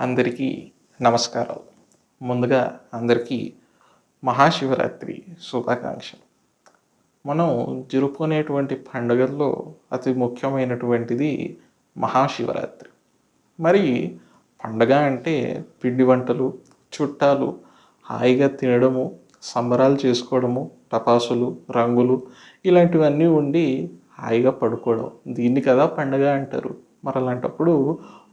అందరికీ నమస్కారాలు. ముందుగా అందరికీ మహాశివరాత్రి శుభాకాంక్షలు. మనం జరుపుకునేటువంటి పండుగల్లో అతి ముఖ్యమైనటువంటిది మహాశివరాత్రి. మరి పండగ అంటే పిండి వంటలు చుట్టాలు హాయిగా తినడము సంబరాలు చేసుకోవడము టపాసులు రంగులు ఇలాంటివన్నీ ఉండి హాయిగా పడుకోవడం. దీన్ని కదా పండగ అంటారు. మరి అలాంటప్పుడు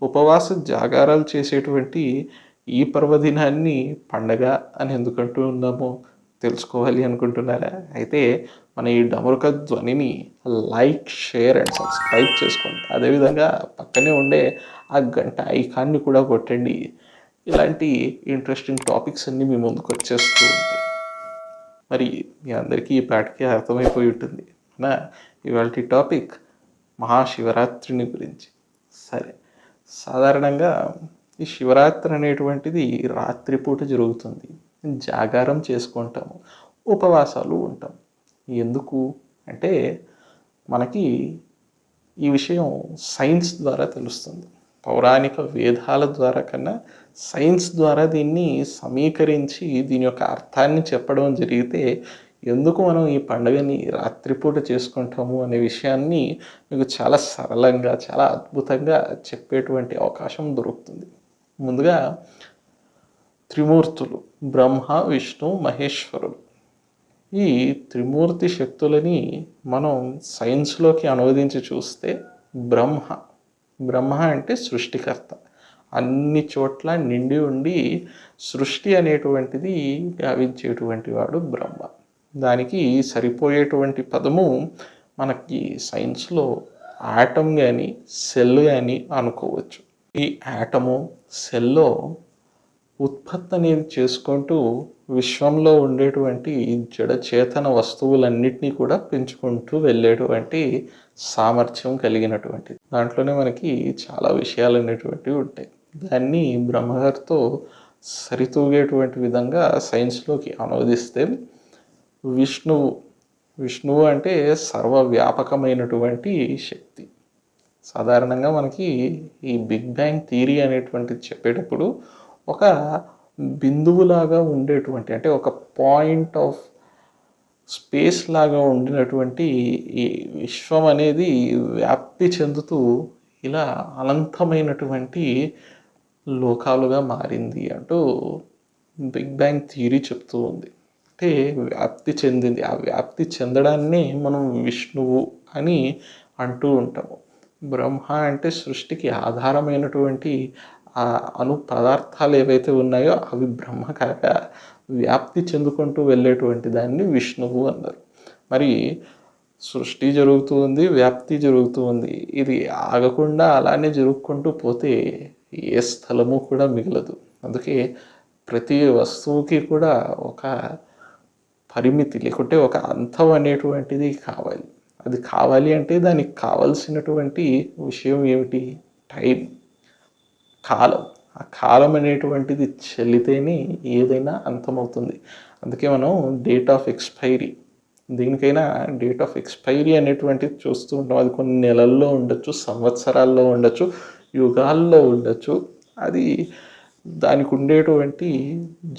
ఉపవాస జాగారాలు చేసేటువంటి ఈ పర్వదినాన్ని పండగ అని ఎందుకంటూ ఉన్నామో తెలుసుకోవాలి అనుకుంటున్నారా? అయితే మన ఈ డమరుక ధ్వనిని లైక్ షేర్ అండ్ సబ్స్క్రైబ్ చేసుకోండి. అదేవిధంగా పక్కనే ఉండే ఆ గంట ఐకాన్ని కూడా కొట్టండి. ఇలాంటి ఇంట్రెస్టింగ్ టాపిక్స్ అన్నీ మీ ముందుకు వచ్చేస్తూ ఉంటాయి. మరి మీ అందరికీ ఈ పాటికి అర్థమైపోయి ఉంటుంది. నా ఇవాళ టాపిక్ మహాశివరాత్రిని గురించి. సరే. సాధారణంగా ఈ శివరాత్రి అనేటువంటిది రాత్రిపూట జరుగుతుంది. జాగారం చేసుకుంటాము ఉపవాసాలు ఉంటాం. ఎందుకు అంటే మనకి ఈ విషయం సైన్స్ ద్వారా తెలుస్తుంది. పౌరాణిక వేదాల ద్వారా కన్నా సైన్స్ ద్వారా దీన్ని సమీకరించి దీని యొక్క అర్థాన్ని చెప్పడం జరిగితే ఎందుకు మనం ఈ పండుగని రాత్రిపూట చేసుకుంటాము అనే విషయాన్ని మీకు చాలా సరళంగా చాలా అద్భుతంగా చెప్పేటువంటి అవకాశం దొరుకుతుంది. ముందుగా త్రిమూర్తులు బ్రహ్మ విష్ణు మహేశ్వరుడు ఈ త్రిమూర్తి శక్తులని మనం సైన్స్లోకి అనువదించి చూస్తే బ్రహ్మ. బ్రహ్మ అంటే సృష్టికర్త. అన్ని చోట్ల నిండి ఉండి సృష్టి అనేటువంటిది గావించేటువంటి వాడు బ్రహ్మ. దానికి సరిపోయేటువంటి పదము మనకి సైన్స్లో ఆటమ్ కానీ సెల్ కానీ అనుకోవచ్చు. ఈ ఆటము సెల్లో ఉత్పత్తి అనేది చేసుకుంటూ విశ్వంలో ఉండేటువంటి జడ చేతన వస్తువులన్నిటినీ కూడా పెంచుకుంటూ వెళ్ళేటువంటి సామర్థ్యం కలిగినటువంటి దాంట్లోనే మనకి చాలా విషయాలు అనేటువంటివి ఉంటాయి. దాన్ని బ్రహ్మగారితో సరితూగేటువంటి విధంగా సైన్స్లోకి అనువదిస్తే విష్ణువు. విష్ణువు అంటే సర్వవ్యాపకమైనటువంటి శక్తి. సాధారణంగా మనకి ఈ బిగ్ బ్యాంగ్ థియరీ అనేటువంటిది చెప్పేటప్పుడు ఒక బిందువులాగా ఉండేటువంటి అంటే ఒక పాయింట్ ఆఫ్ స్పేస్ లాగా ఉండినటువంటి ఈ విశ్వం అనేది వ్యాప్తి చెందుతూ ఇలా అనంతమైనటువంటి లోకాలుగా మారింది అంటూ బిగ్ బ్యాంగ్ థియరీ చెప్తూ ఉంది. అంటే వ్యాప్తి చెందింది. ఆ వ్యాప్తి చెందడాన్ని మనం విష్ణువు అని అంటూ ఉంటాము. బ్రహ్మ అంటే సృష్టికి ఆధారమైనటువంటి ఆ అణు పదార్థాలు ఏవైతే ఉన్నాయో అవి బ్రహ్మ కాక వ్యాప్తి చెందుకుంటూ వెళ్ళేటువంటి దాన్ని విష్ణువు అన్నారు. మరి సృష్టి జరుగుతూ ఉంది వ్యాప్తి జరుగుతూ ఉంది. ఇది ఆగకుండా అలానే జరుగుకుంటూ పోతే ఏ స్థలము కూడా మిగలదు. అందుకే ప్రతి వస్తువుకి కూడా ఒక పరిమితి లేకుంటే ఒక అంతం అనేటువంటిది కావాలి. అది కావాలి అంటే దానికి కావలసినటువంటి విషయం ఏమిటి? టైం. కాలం. ఆ కాలం అనేటువంటిది చెల్లితేనే ఏదైనా అంతమవుతుంది. అందుకే మనం డేట్ ఆఫ్ ఎక్స్పైరీ దీనికైనా డేట్ ఆఫ్ ఎక్స్పైరీ అనేటువంటిది చూస్తూ ఉంటాం. అది కొన్ని నెలల్లో ఉండొచ్చు సంవత్సరాల్లో ఉండొచ్చు యుగాల్లో ఉండొచ్చు. అది దానికి ఉండేటువంటి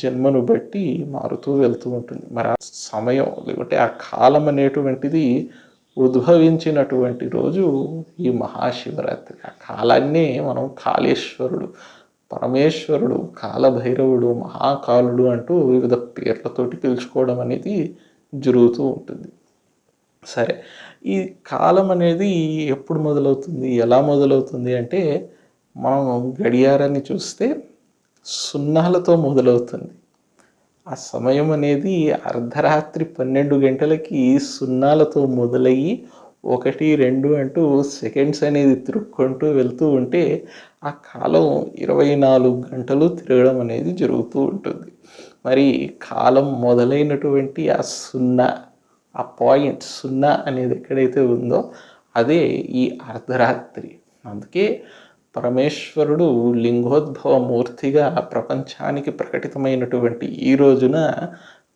జన్మను బట్టి మారుతూ వెళ్తూ ఉంటుంది. మరి ఆ సమయం లేకుంటే ఆ కాలం అనేటువంటిది ఉద్భవించినటువంటి రోజు ఈ మహాశివరాత్రి. ఆ కాలాన్నే మనం కాళేశ్వరుడు పరమేశ్వరుడు కాలభైరవుడు మహాకాలుడు అంటూ వివిధ పేర్లతోటి పిలుచుకోవడం అనేది జరుగుతూ ఉంటుంది. సరే ఈ కాలం అనేది ఎప్పుడు మొదలవుతుంది ఎలా మొదలవుతుంది అంటే మనం గడియారాన్ని చూస్తే సున్నాలతో మొదలవుతుంది. ఆ సమయం అనేది అర్ధరాత్రి పన్నెండు గంటలకి సున్నాలతో మొదలయ్యి ఒకటి రెండు అంటూ సెకండ్స్ అనేది తిరుక్కుంటూ వెళ్తూ ఉంటే ఆ కాలం ఇరవై నాలుగు గంటలు తిరగడం అనేది జరుగుతూ ఉంటుంది. మరి కాలం మొదలైనటువంటి ఆ సున్నా ఆ పాయింట్ సున్నా అనేది ఎక్కడైతే ఉందో అదే ఈ అర్ధరాత్రి. అందుకే పరమేశ్వరుడు లింగోద్భవ మూర్తిగా ప్రపంచానికి ప్రకటితమైనటువంటి ఈ రోజున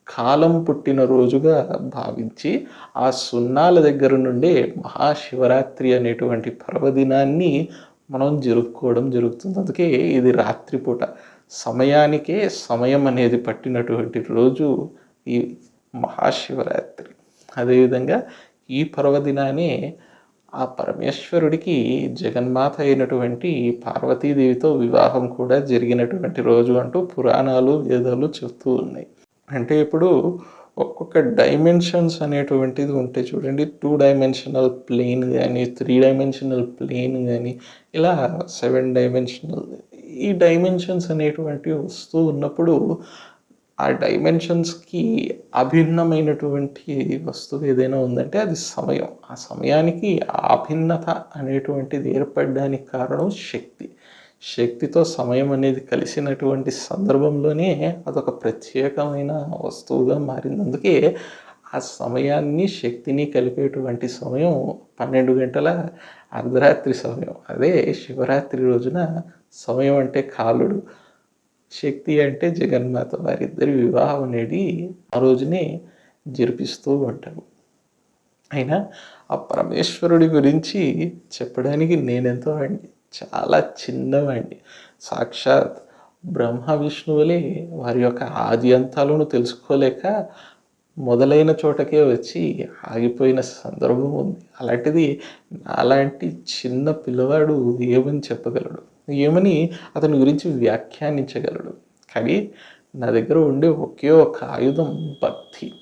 కాలం పుట్టిన రోజుగా భావించి ఆ సున్నాల దగ్గర నుండే మహాశివరాత్రి అనేటువంటి పర్వదినాన్ని మనం జరుపుకోవడం జరుగుతుంది. అందుకే ఇది రాత్రిపూట. సమయానికే సమయం అనేది పట్టినటువంటి రోజు ఈ మహాశివరాత్రి. అదేవిధంగా ఈ పర్వదినానే ఆ పరమేశ్వరుడికి జగన్మాత అయినటువంటి పార్వతీదేవితో వివాహం కూడా జరిగినటువంటి రోజు అంటూ పురాణాలు వేదాలు చెప్తూ ఉన్నాయి. అంటే ఇప్పుడు ఒక్కొక్క డైమెన్షన్స్ అనేటువంటిది ఉంటాయి చూడండి టూ డైమెన్షనల్ ప్లేన్ కానీ త్రీ డైమెన్షనల్ ప్లేన్ కానీ ఇలా సెవెన్ డైమెన్షనల్ ఈ డైమెన్షన్స్ అనేటువంటివి వస్తూ ఉన్నప్పుడు ఆ డైమెన్షన్స్కి అభిన్నమైనటువంటి వస్తువు ఏదైనా ఉందంటే అది సమయం. ఆ సమయానికి అభిన్నత అనేటువంటిది ఏర్పడడానికి కారణం శక్తి. శక్తితో సమయం అనేది కలిసినటువంటి సందర్భంలోనే అదొక ప్రత్యేకమైన వస్తువుగా మారింది అందుకే ఆ సమయాన్ని శక్తిని కలిపేటువంటి సమయం పన్నెండు గంటల అర్ధరాత్రి సమయం. అదే శివరాత్రి రోజున సమయం అంటే కాలుడు. శక్తి అంటే జగన్మాత వారిద్దరి వివాహం అనేది ఆ రోజునే జరిపిస్తూ ఉంటాము అయినా ఆ పరమేశ్వరుడి గురించి చెప్పడానికి నేనెంతో అండి చాలా చిన్నవాడిని. సాక్షాత్ బ్రహ్మ విష్ణువులే వారి యొక్క ఆది అంతాలను తెలుసుకోలేక మొదలైన చోటకే వచ్చి ఆగిపోయిన సందర్భం ఉంది. అలాంటిది అలాంటి చిన్న పిల్లవాడు ఏమని చెప్పగలడు? ఏమని అతని గురించి వ్యాఖ్యానించగలడు. కానీ నా దగ్గర ఉండే ఒకే ఒక ఆయుధం భక్తి.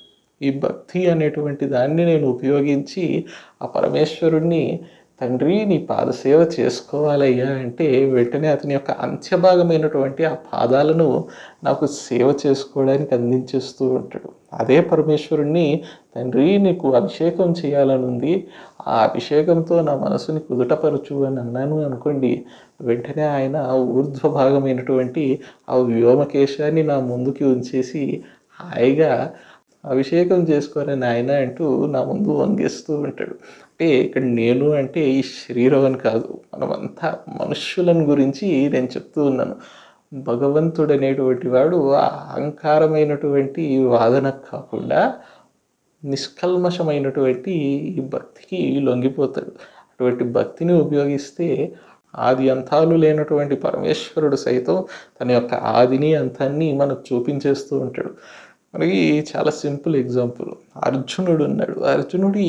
ఈ భక్తి అనేటువంటి దాన్ని నేను ఉపయోగించి ఆ పరమేశ్వరుణ్ణి తండ్రి నీ పాద సేవ చేసుకోవాలయ్యా అంటే వెంటనే అతని యొక్క అంత్యభాగమైనటువంటి ఆ పాదాలను నాకు సేవ చేసుకోవడానికి అందించేస్తూ ఉంటాడు. అదే పరమేశ్వరుణ్ణి తండ్రి నీకు అభిషేకం చేయాలనుంది ఆ అభిషేకంతో నా మనసుని కుదుటపరచు అని అన్నాను అనుకోండి వెంటనే ఆయన ఊర్ధ్వ భాగమైనటువంటి ఆ వ్యోమకేశాన్ని నా ముందుకి ఉంచేసి హాయిగా అభిషేకం చేసుకోరే నాయన అంటూ నా ముందు వంగేస్తూ ఉంటాడు. అంటే ఇక్కడ నేను అంటే ఈ శరీరం అని కాదు మనమంతా మనుష్యులను గురించి నేను చెప్తూ ఉన్నాను. భగవంతుడు అనేటువంటి వాడు ఆ అహంకారమైనటువంటి వాదన కాకుండా నిష్కల్మషమైనటువంటి ఈ భక్తికి లొంగిపోతాడు. అటువంటి భక్తిని ఉపయోగిస్తే ఆది అంతాలు లేనటువంటి పరమేశ్వరుడు సైతం తన యొక్క ఆదిని అంతాన్ని మనకు చూపించేస్తూ ఉంటాడు. మనకి చాలా సింపుల్ ఎగ్జాంపుల్. అర్జునుడు ఉన్నాడు. అర్జునుడి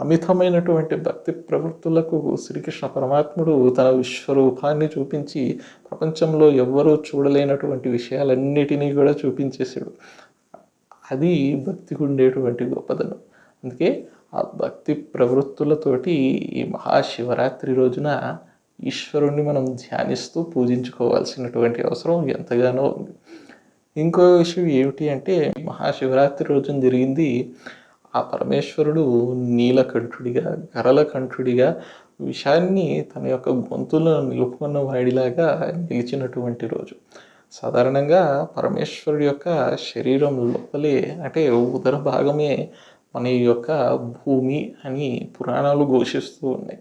అమితమైనటువంటి భక్తి ప్రవృత్తులకు శ్రీకృష్ణ పరమాత్ముడు తన విశ్వరూపాన్ని చూపించి ప్రపంచంలో ఎవ్వరూ చూడలేనటువంటి విషయాలన్నిటినీ కూడా చూపించేశాడు. అది భక్తికి ఉండేటువంటి గొప్పదనం. అందుకే ఆ భక్తి ప్రవృత్తులతోటి ఈ మహాశివరాత్రి రోజున ఈశ్వరుణ్ణి మనం ధ్యానిస్తూ పూజించుకోవాల్సినటువంటి అవసరం ఎంతగానో ఉంది. ఇంకో విషయం ఏమిటి అంటే మహాశివరాత్రి రోజున జరిగింది ఆ పరమేశ్వరుడు నీలకంఠుడిగా గరలకంఠుడిగా విషాన్ని తన యొక్క గొంతులో నిలుపుకున్న వాడిలాగా నిలిచినటువంటి రోజు. సాధారణంగా పరమేశ్వరుడి యొక్క శరీరం లోపలే అంటే ఉదర భాగమే మన యొక్క భూమి అని పురాణాలు ఘోషిస్తూ ఉన్నాయి.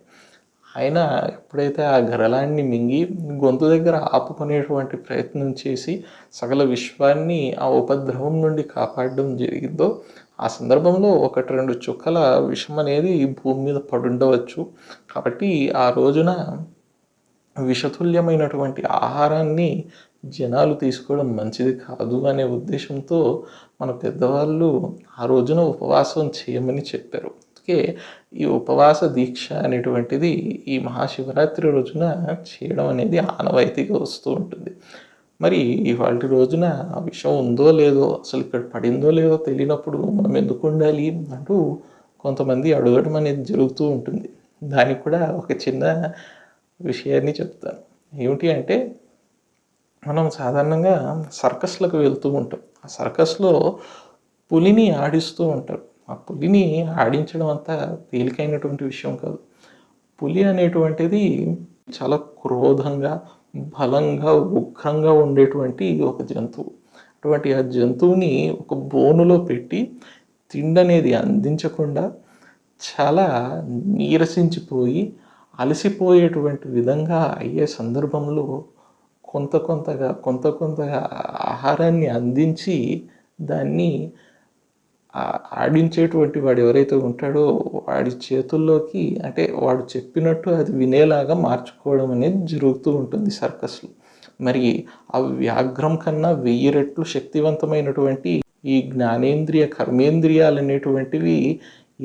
ఆయన ఎప్పుడైతే ఆ గరలాన్ని మింగి గొంతు దగ్గర ఆపుకునేటువంటి ప్రయత్నం చేసి సకల విశ్వాన్ని ఆ ఉపద్రవం నుండి కాపాడడం జరిగిందో ఆ సందర్భంలో ఒకటి రెండు చుక్కల విషం అనేది భూమి మీద పడుండవచ్చు. కాబట్టి ఆ రోజున విషతుల్యమైనటువంటి ఆహారాన్ని జనాలు తీసుకోవడం మంచిది కాదు అనే ఉద్దేశంతో మన పెద్దవాళ్ళు ఆ రోజున ఉపవాసం చేయమని చెప్పారు. అందుకే ఈ ఉపవాస దీక్ష అనేటువంటిది ఈ మహాశివరాత్రి రోజున చేయడం అనేది ఆనవాయితీగా వస్తూ ఉంటుంది. మరి ఇవాళ రోజున ఆ విషయం ఉందో లేదో అసలు ఇక్కడ పడిందో లేదో తెలియనప్పుడు మనం ఎందుకు ఉండాలి అంటూ కొంతమంది అడగడం అనేది జరుగుతూ ఉంటుంది. దానికి కూడా ఒక చిన్న విషయాన్ని చెప్తాను. ఏమిటి అంటే మనం సాధారణంగా సర్కస్లకు వెళ్తూ ఉంటాం. ఆ సర్కస్లో పులిని ఆడిస్తూ ఉంటారు ఆ పులిని ఆడించడం అంత తేలికైనటువంటి విషయం కాదు. పులి అనేటువంటిది చాలా క్రోధంగా బలంగా ఉగ్రంగా ఉండేటువంటి ఒక జంతువు. అటువంటి ఆ జంతువుని ఒక బోనులో పెట్టి తిండి అనేది అందించకుండా చాలా నీరసించిపోయి అలసిపోయేటువంటి విధంగా అయ్యే సందర్భంలో కొంత కొంతగా కొంత కొంతగా ఆహారాన్ని అందించి దాన్ని ఆడించేటువంటి వాడు ఎవరైతే ఉంటాడో వాడి చేతుల్లోకి అంటే వాడు చెప్పినట్టు అది వినేలాగా మార్చుకోవడం అనేది జరుగుతూ ఉంటుంది సర్కస్లో. మరి ఆ వ్యాఘ్రం కన్నా వెయ్యి రెట్లు శక్తివంతమైనటువంటి ఈ జ్ఞానేంద్రియ కర్మేంద్రియాలు అనేటువంటివి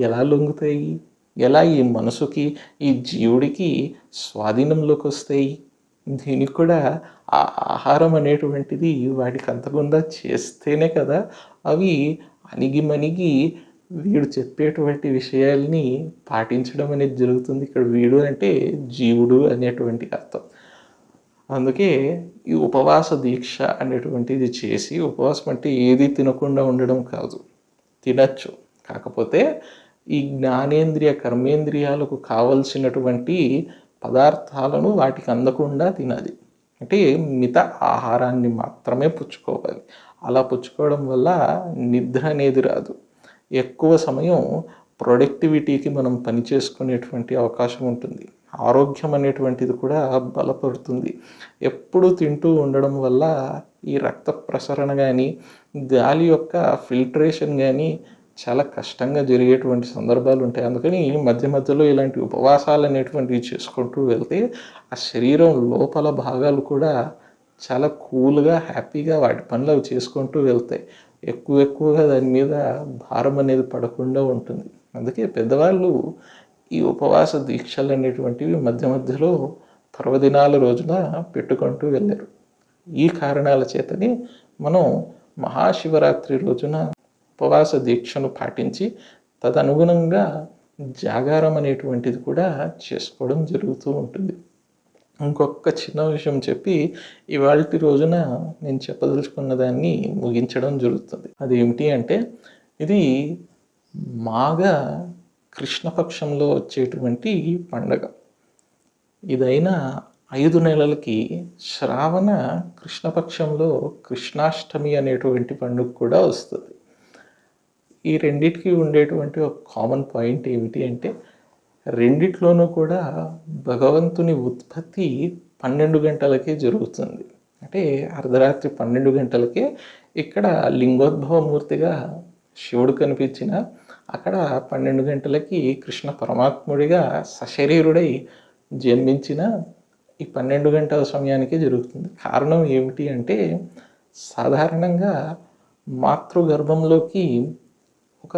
ఎలా లొంగుతాయి? ఎలా ఈ మనసుకి ఈ జీవుడికి స్వాధీనంలోకి వస్తాయి? దీనికి కూడా ఆ ఆహారం అనేటువంటిది వాడికి అంతకుండా చేస్తేనే కదా అవి అణిగి మణిగి వీడు చెప్పేటువంటి విషయాల్ని పాటించడం అనేది జరుగుతుంది. ఇక్కడ వీడు అంటే జీవుడు అనేటువంటి అర్థం. అందుకే ఈ ఉపవాస దీక్ష అనేటువంటిది చేసి ఉపవాసం అంటే ఏది తినకుండా ఉండడం కాదు. తినచ్చు. కాకపోతే ఈ జ్ఞానేంద్రియ కర్మేంద్రియాలకు కావలసినటువంటి పదార్థాలను వాటికి అందకుండా తినాలి. అంటే మిత ఆహారాన్ని మాత్రమే పుచ్చుకోవాలి. అలా పుచ్చుకోవడం వల్ల నిద్ర అనేది రాదు. ఎక్కువ సమయం ప్రొడక్టివిటీకి మనం పని చేసుకునేటువంటి అవకాశం ఉంటుంది. ఆరోగ్యం అనేటువంటిది కూడా బలపడుతుంది. ఎప్పుడు తింటూ ఉండడం వల్ల ఈ రక్త ప్రసరణ కానీ గాలి యొక్క ఫిల్టరేషన్ కానీ చాలా కష్టంగా జరిగేటువంటి సందర్భాలు ఉంటాయి. అందుకని మధ్య మధ్యలో ఇలాంటి ఉపవాసాలు అనేటువంటివి చేసుకుంటూ వెళ్తే ఆ శరీరం లోపల భాగాలు కూడా చాలా కూల్గా హ్యాపీగా వాటి పనులు అవి చేసుకుంటూ వెళ్తాయి. ఎక్కువ ఎక్కువగా దాని మీద భారం అనేది పడకుండా ఉంటుంది. అందుకే పెద్దవాళ్ళు ఈ ఉపవాస దీక్షలు అనేటువంటివి మధ్య మధ్యలో పర్వదినాల రోజున పెట్టుకుంటూ వెళ్ళారు. ఈ కారణాల చేతనే మనం మహాశివరాత్రి రోజున ఉపవాస దీక్షను పాటించి తదనుగుణంగా జాగారం అనేటువంటిది కూడా చేసుకోవడం జరుగుతూ ఉంటుంది. ఇంకొక చిన్న విషయం చెప్పి ఇవాళ రోజున నేను చెప్పదలుచుకున్న దాన్ని ముగించడం జరుగుతుంది. అది ఏమిటి అంటే ఇది మాఘ కృష్ణపక్షంలో వచ్చేటువంటి పండగ. ఇదైన ఐదు నెలలకి శ్రావణ కృష్ణపక్షంలో కృష్ణాష్టమి అనేటువంటి పండుగ కూడా వస్తుంది. ఈ రెండిటికి ఉండేటువంటి ఒక కామన్ పాయింట్ ఏమిటి అంటే రెండిట్లోనూ కూడా భగవంతుని ఉత్పత్తి పన్నెండు గంటలకే జరుగుతుంది. అంటే అర్ధరాత్రి పన్నెండు గంటలకే ఇక్కడ లింగోద్భవమూర్తిగా శివుడు కనిపించిన అక్కడ పన్నెండు గంటలకి కృష్ణ పరమాత్ముడిగా సశరీరుడై జన్మించిన ఈ పన్నెండు గంటల సమయానికే జరుగుతుంది. కారణం ఏమిటి అంటే సాధారణంగా మాతృగర్భంలోకి ఒక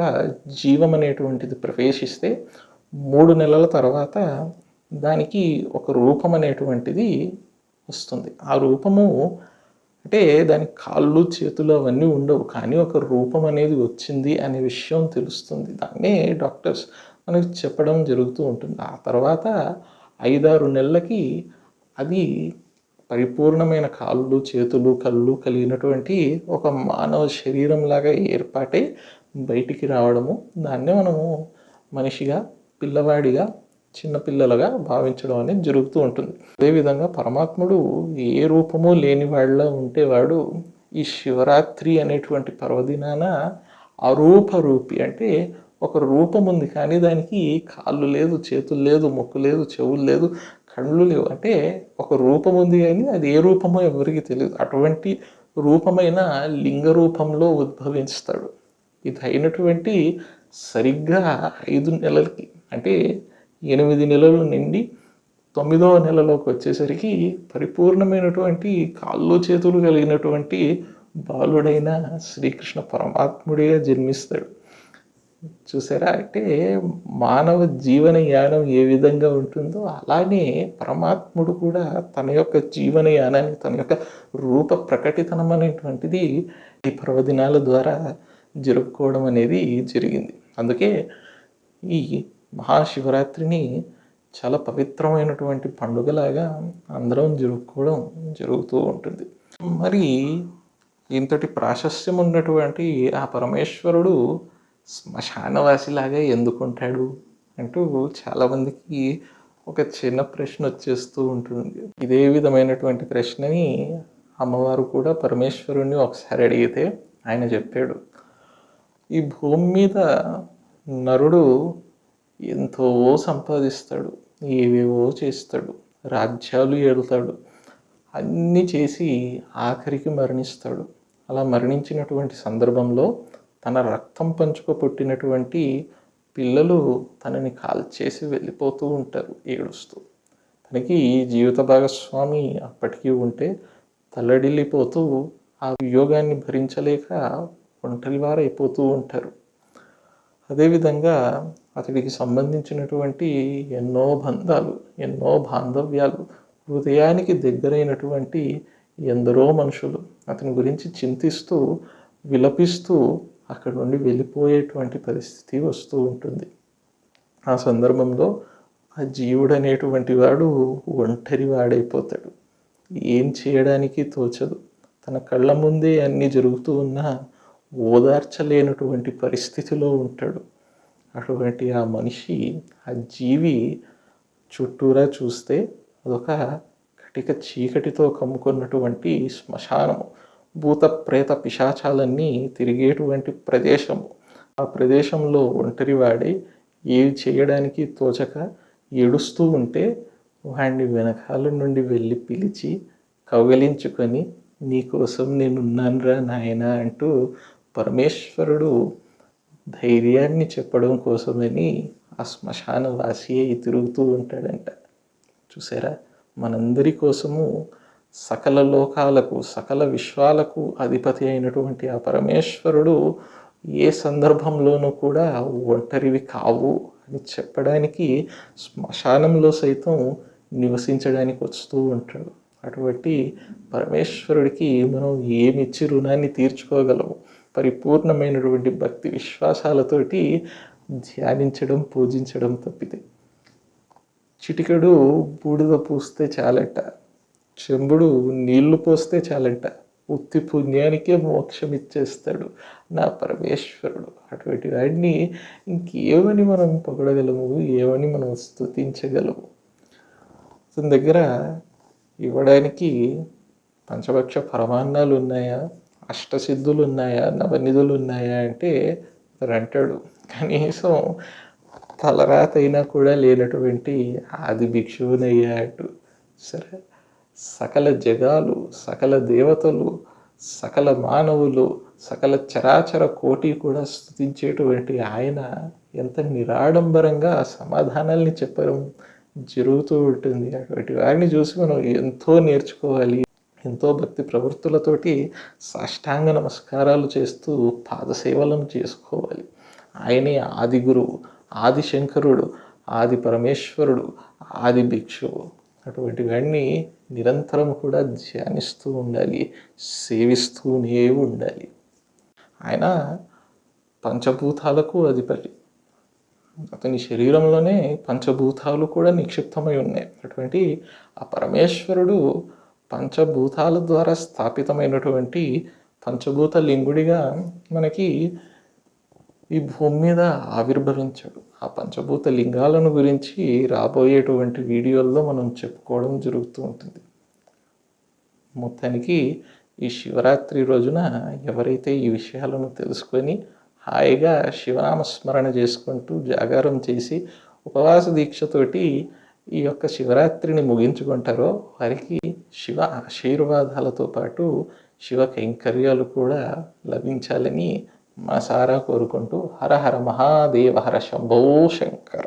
జీవం అనేటువంటిది ప్రవేశిస్తే మూడు నెలల తర్వాత దానికి ఒక రూపం అనేటువంటిది వస్తుంది. ఆ రూపము అంటే దానికి కాళ్ళు చేతులు అవన్నీ ఉండవు. కానీ ఒక రూపం అనేది వచ్చింది అనే విషయం తెలుస్తుంది. దాన్నే డాక్టర్స్ మనకి చెప్పడం జరుగుతూ ఉంటుంది. ఆ తర్వాత ఐదారు నెలలకి అది పరిపూర్ణమైన కాళ్ళు చేతులు కళ్ళు కలిగినటువంటి ఒక మానవ శరీరంలాగా ఏర్పాటై బయటికి రావడము దాన్నే మనము మనిషిగా పిల్లవాడిగా చిన్నపిల్లలుగా భావించడం అనేది జరుగుతూ ఉంటుంది. అదేవిధంగా పరమాత్ముడు ఏ రూపము లేని వాళ్ళ ఉంటేవాడు ఈ శివరాత్రి అనేటువంటి పర్వదినాన అరూప రూపి అంటే ఒక రూపం ఉంది కానీ దానికి కాళ్ళు లేదు చేతులు లేదు ముక్కు లేదు చెవులు లేదు కళ్ళు లేవు. అంటే ఒక రూపం ఉంది కానీ అది ఏ రూపమో ఎవరికి తెలియదు అటువంటి రూపమైన లింగ రూపంలో ఉద్భవిస్తాడు. ఇది అయినటువంటి సరిగ్గా ఐదు నెలలకి అంటే ఎనిమిది నెలలు నిండి తొమ్మిదవ నెలలోకి వచ్చేసరికి పరిపూర్ణమైనటువంటి కాళ్ళు చేతులు కలిగినటువంటి బాలుడైన శ్రీకృష్ణ పరమాత్ముడిగా జన్మిస్తాడు. చూసారా? అంటే మానవ జీవన యానం ఏ విధంగా ఉంటుందో అలానే పరమాత్ముడు కూడా తన యొక్క జీవన యానాన్ని తన యొక్క రూప ప్రకటితనం అనేటువంటిది ఈ పర్వదినాల ద్వారా జరుపుకోవడం అనేది జరిగింది. అందుకే ఈ మహాశివరాత్రిని చాలా పవిత్రమైనటువంటి పండుగలాగా అందరం జరుపుకోవడం జరుగుతూ ఉంటుంది. మరి ఇంతటి ప్రాశస్యం ఉన్నటువంటి ఆ పరమేశ్వరుడు శ్మశానవాసిలాగా ఎందుకుంటాడు అంటూ చాలామందికి ఒక చిన్న ప్రశ్న వచ్చేస్తూ ఉంటుంది. ఇదే విధమైనటువంటి ప్రశ్నని అమ్మవారు కూడా పరమేశ్వరుణ్ణి ఒకసారి అడిగితే ఆయన చెప్పాడు ఈ భూమి మీద నరుడు ఎంతో సంపాదిస్తాడు ఏవేవో చేస్తాడు రాజ్యాలు ఏడుతాడు అన్నీ చేసి ఆఖరికి మరణిస్తాడు. అలా మరణించినటువంటి సందర్భంలో తన రక్తం పంచుకు పుట్టినటువంటి పిల్లలు తనని కాల్చేసి వెళ్ళిపోతూ ఉంటారు ఏడుస్తూ. తనకి జీవిత భాగస్వామి అప్పటికీ ఉంటే తల్లడిల్లిపోతూ ఆ వియోగాన్ని భరించలేక ఒంటరివారైపోతూ ఉంటారు. అదేవిధంగా అతడికి సంబంధించినటువంటి ఎన్నో బంధాలు ఎన్నో బాంధవ్యాలు హృదయానికి దగ్గరైనటువంటి ఎందరో మనుషులు అతని గురించి చింతిస్తూ విలపిస్తూ అక్కడ నుండి వెళ్ళిపోయేటువంటి పరిస్థితి వస్తూ ఉంటుంది. ఆ సందర్భంలో ఆ జీవుడనేటువంటి వాడు ఒంటరి వాడైపోతాడు. ఏం చేయడానికి తోచదు. తన కళ్ళ ముందే అన్నీ జరుగుతూ ఉన్నా ఓదార్చలేనటువంటి పరిస్థితిలో ఉంటాడు. అటువంటి ఆ మనిషి ఆ జీవి చుట్టూరా చూస్తే అదొక కటిక చీకటితో కమ్ముకున్నటువంటి శ్మశానము. భూత ప్రేత పిశాచాలన్నీ తిరిగేటువంటి ప్రదేశము. ఆ ప్రదేశంలో ఒంటరివాడి ఏవి చేయడానికి తోచక ఏడుస్తూ ఉంటే వాడిని వెనకాల నుండి వెళ్ళి పిలిచి కౌగలించుకొని నీకోసం నేనున్నానురా నాయన అంటూ పరమేశ్వరుడు ధైర్యాన్ని చెప్పడం కోసమని ఆ శ్మశాన వాసి అయి తిరుగుతూ ఉంటాడంట. చూసారా? మనందరి కోసము సకల లోకాలకు సకల విశ్వాలకు అధిపతి అయినటువంటి ఆ పరమేశ్వరుడు ఏ సందర్భంలోనూ కూడా ఒంటరివి కావు అని చెప్పడానికి శ్మశానంలో సైతం నివసించడానికి వస్తూ ఉంటాడు. అటువంటి పరమేశ్వరుడికి మనం ఏమిచ్చి రుణాన్ని తీర్చుకోగలము? పరిపూర్ణమైనటువంటి భక్తి విశ్వాసాలతోటి ధ్యానించడం పూజించడం తప్పితే. చిటికెడు బూడిద పూస్తే చాలట. చెంబుడు నీళ్ళు పోస్తే చాలంట. ఉత్తి పుణ్యానికే మోక్షం ఇచ్చేస్తాడు. నా పరమేశ్వరుడు. అటువంటి వాడిని ఇంకేమని మనం పొగడగలము? ఏమని మనం స్థుతించగలము అతని దగ్గర ఇవ్వడానికి పంచభక్ష పరమాన్నాలు ఉన్నాయా అష్టసిద్ధులు ఉన్నాయా నవనిధులు ఉన్నాయా అంటే అంటాడు కనీసం తలరాత అయినా కూడా లేనటువంటి ఆది అంటూ. సరే సకల జగాలు సకల దేవతలు సకల మానవులు సకల చరాచర కోటి కూడా స్థుతించేటువంటి ఆయన ఎంత నిరాడంబరంగా సమాధానాల్ని చెప్పడం జరుగుతూ ఉంటుంది. అటువంటి వారిని చూసి మనం ఎంతో నేర్చుకోవాలి ఎంతో భక్తి ప్రవృత్తులతోటి సాష్టాంగ నమస్కారాలు చేస్తూ పాదసేవలను చేసుకోవాలి. ఆయనే ఆది గురువు ఆది శంకరుడు ఆది పరమేశ్వరుడు ఆది భిక్షువు అటువంటివన్నీ నిరంతరం కూడా ధ్యానిస్తూ ఉండాలి సేవిస్తూనే ఉండాలి. ఆయన పంచభూతాలకు అధిపతి. అతని శరీరంలోనే పంచభూతాలు కూడా నిక్షిప్తమై ఉన్నాయి. అటువంటి ఆ పరమేశ్వరుడు పంచభూతాల ద్వారా స్థాపితమైనటువంటి పంచభూత లింగుడిగా మనకి ఈ భూమి మీద ఆవిర్భవించాడు. ఆ పంచభూత లింగాలను గురించి రాబోయేటువంటి వీడియోల్లో మనం చెప్పుకోవడం జరుగుతూ ఉంటుంది. మొత్తానికి ఈ శివరాత్రి రోజున ఎవరైతే ఈ విషయాలను తెలుసుకొని హాయిగా శివనామస్మరణ చేసుకుంటూ జాగారం చేసి ఉపవాస దీక్షతోటి ఈ యొక్క శివరాత్రిని ముగించుకుంటారో వారికి శివ ఆశీర్వాదాలతో పాటు శివ కైంకర్యాలు కూడా లభించాలని మనసారా కోరుకుంటూ హర హర మహాదేవ హర శంభో శంకర.